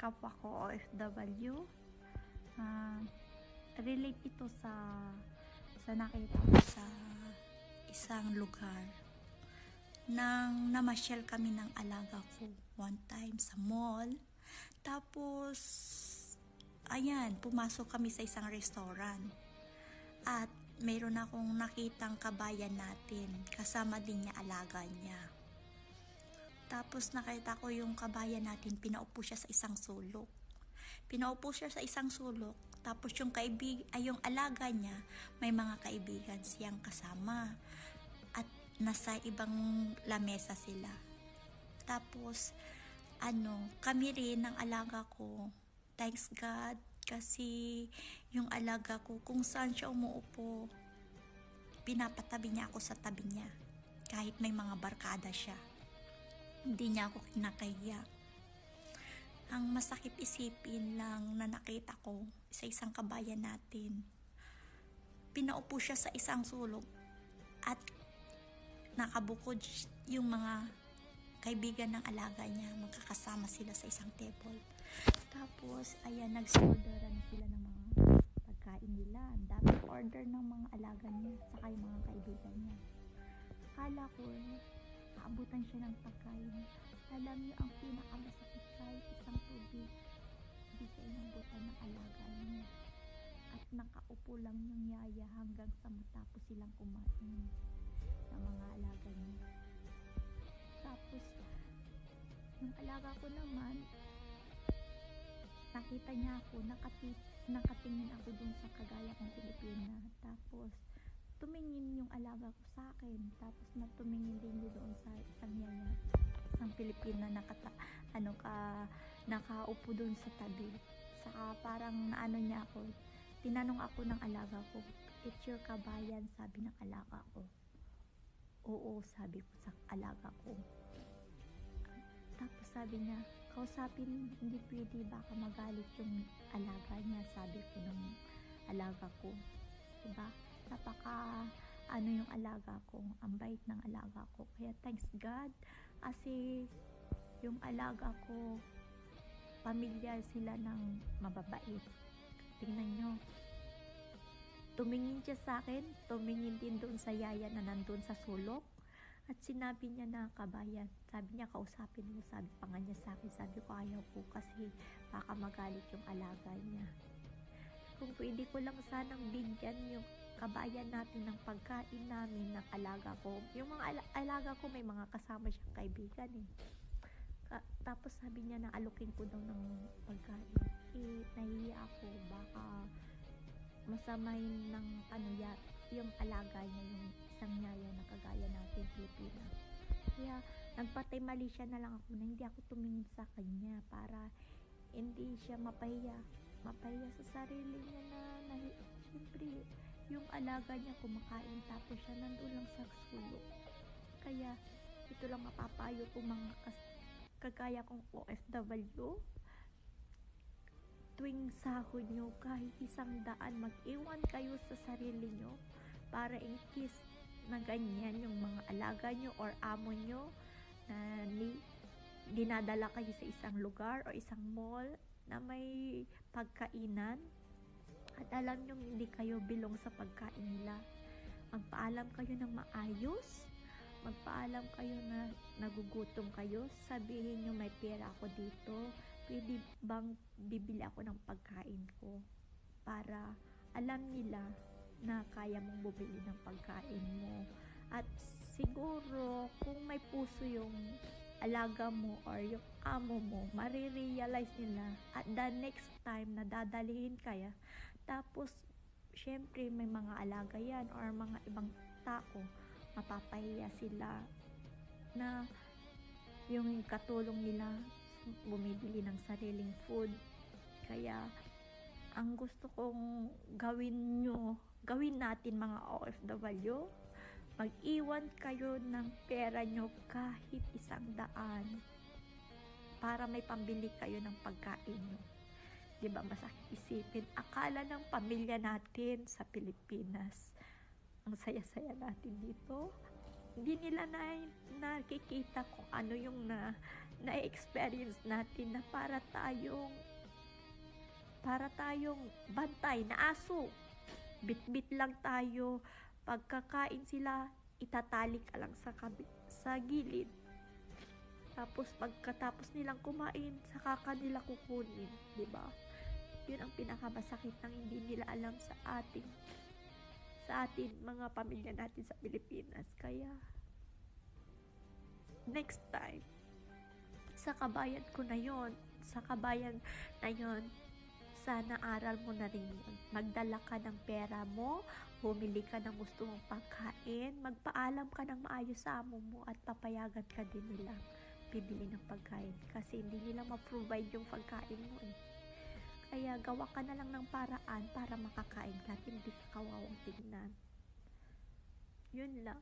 kapwa ko OFW. Ah, relate ito sa sa nakita ko sa isang lugar nang namasyal kami ng alaga ko one time sa mall. Tapos, ayan, pumasok kami sa isang restaurant. At mayroon akong nakitang kabayan natin. Kasama din niya alaga niya. Tapos nakita ko yung kabayan natin, pinaupo siya sa isang sulok. Pinaupo siya sa isang sulok. Tapos yung kaibig, ay yung alaga niya, may mga kaibigan siyang kasama. At nasa ibang lamesa sila. Tapos, ano, kami rin ng alaga ko, thanks God, kasi yung alaga ko, kung saan siya umuupo, pinapatabi niya ako sa tabi niya. Kahit may mga barkada siya. Hindi niya ako kinakahiya. Ang masakit isipin lang na nakita ko sa isang kabayan natin, pinaupo siya sa isang sulok at nakabukod yung mga kaibigan ng alaga niya, magkakasama sila sa isang table. Tapos, ayan, nagsorderan sila ng mga pagkain nila. Ang dami order ng mga alaga niya, saka yung mga kaibigan niya. Akala ko, aabutan siya ng pagkain. Alam niyo, ang pinakamasakit kahit isang tubig, hindi siya inabutan ng alaga niya. At nakaupo lang yung yaya hanggang sa matapos silang kumain ng mga alaga niya. Tapos, yung alaga ko naman, nakita niya ako, nakati, nakatingin ako dun sa kagaya kong Pilipina. Tapos, tumingin yung alaga ko sa akin. Tapos, natumingin din yun doon sa isang yaya, isang Pilipina nakata, ano ka, nakaupo dun sa tabi. Saka parang naano niya ako, tinanong ako ng alaga ko, it's your kabayan, sabi ng alaga ko. Oo, sabi ko sa alaga ko. Tapos sabi niya, kausapin, hindi pwede, baka magalit yung alaga niya, sabi ko ng alaga ko. Diba? Napaka, ano yung alaga ko, ang bait ng alaga ko. Kaya thanks God, kasi yung alaga ko, pamilyar sila ng mababait. Tingnan nyo, tumingin siya sa akin, tumingin din doon sa yaya na nandun sa sulok. At sinabi niya na kabayan, sabi niya kausapin mo, sabi pa nga niya sa akin, sabi ko ayaw ko kasi baka magalit yung alaga niya. Kung pwede ko lang sanang bigyan yung kabayan natin ng pagkain namin ng alaga ko. Yung mga ala- alaga ko may mga kasama siyang kaibigan eh. Ka- tapos sabi niya na alukin ko daw ng pagkain. Eh, nahiya ako, baka masama yung ng ano ya, yung alaga niya, yung isang yaya na kagaya natin Pilipina. Kaya nagpatay mali siya na lang ako na hindi ako tumingin sa kanya para hindi siya mapahiya. Mapahiya sa sarili niya na, na siyempre yung alaga niya kumakain tapos siya nandun lang sa sulok. Kaya ito lang mapapayo ko mga kas- kagaya kong OFW tuwing sahod nyo kahit isang daan mag-iwan kayo sa sarili nyo para in case na ganyan yung mga alaga nyo or amo nyo na ni, dinadala kayo sa isang lugar o isang mall na may pagkainan at alam nyo hindi kayo bilong sa pagkain nila. Magpaalam kayo ng maayos. Magpaalam kayo na nagugutom kayo. Sabihin nyo may pera ako dito. Pwede bang bibili ako ng pagkain ko? Para alam nila na kaya mong bumili ng pagkain mo. At siguro kung may puso yung alaga mo or yung amo mo marirealize nila at the next time na dadalhin kaya tapos syempre may mga alaga yan or mga ibang tao mapapahiya sila na yung katulong nila bumibili ng sariling food. Kaya, ang gusto kong gawin nyo, gawin natin mga OFW, mag-iwan kayo ng pera nyo kahit isang daan para may pambili kayo ng pagkain nyo. Di ba masakit isipin? Akala ng pamilya natin sa Pilipinas, ang saya-saya natin dito. Hindi nila na nakikita kung ano yung na na-experience natin na para tayong para tayong bantay na aso. Bit-bit lang tayo. Pagkakain sila, itatali ka lang sa, kabi- sa gilid. Tapos pagkatapos nilang kumain, saka kanila kukunin, 'di ba? 'Yun ang pinakamasakit ng hindi nila alam sa ating sa atin mga pamilya natin sa Pilipinas. Kaya next time sa kabayan ko na yon sa kabayan na yon sana aral mo na rin yun. Magdala ka ng pera mo, bumili ka ng gusto mong pagkain, magpaalam ka ng maayos sa amo mo at papayagan ka din nila bibili ng pagkain kasi hindi nila ma-provide yung pagkain mo eh. Kaya gawa ka na lang ng paraan para makakain ka at hindi ka kawawang tingnan. Yun lang.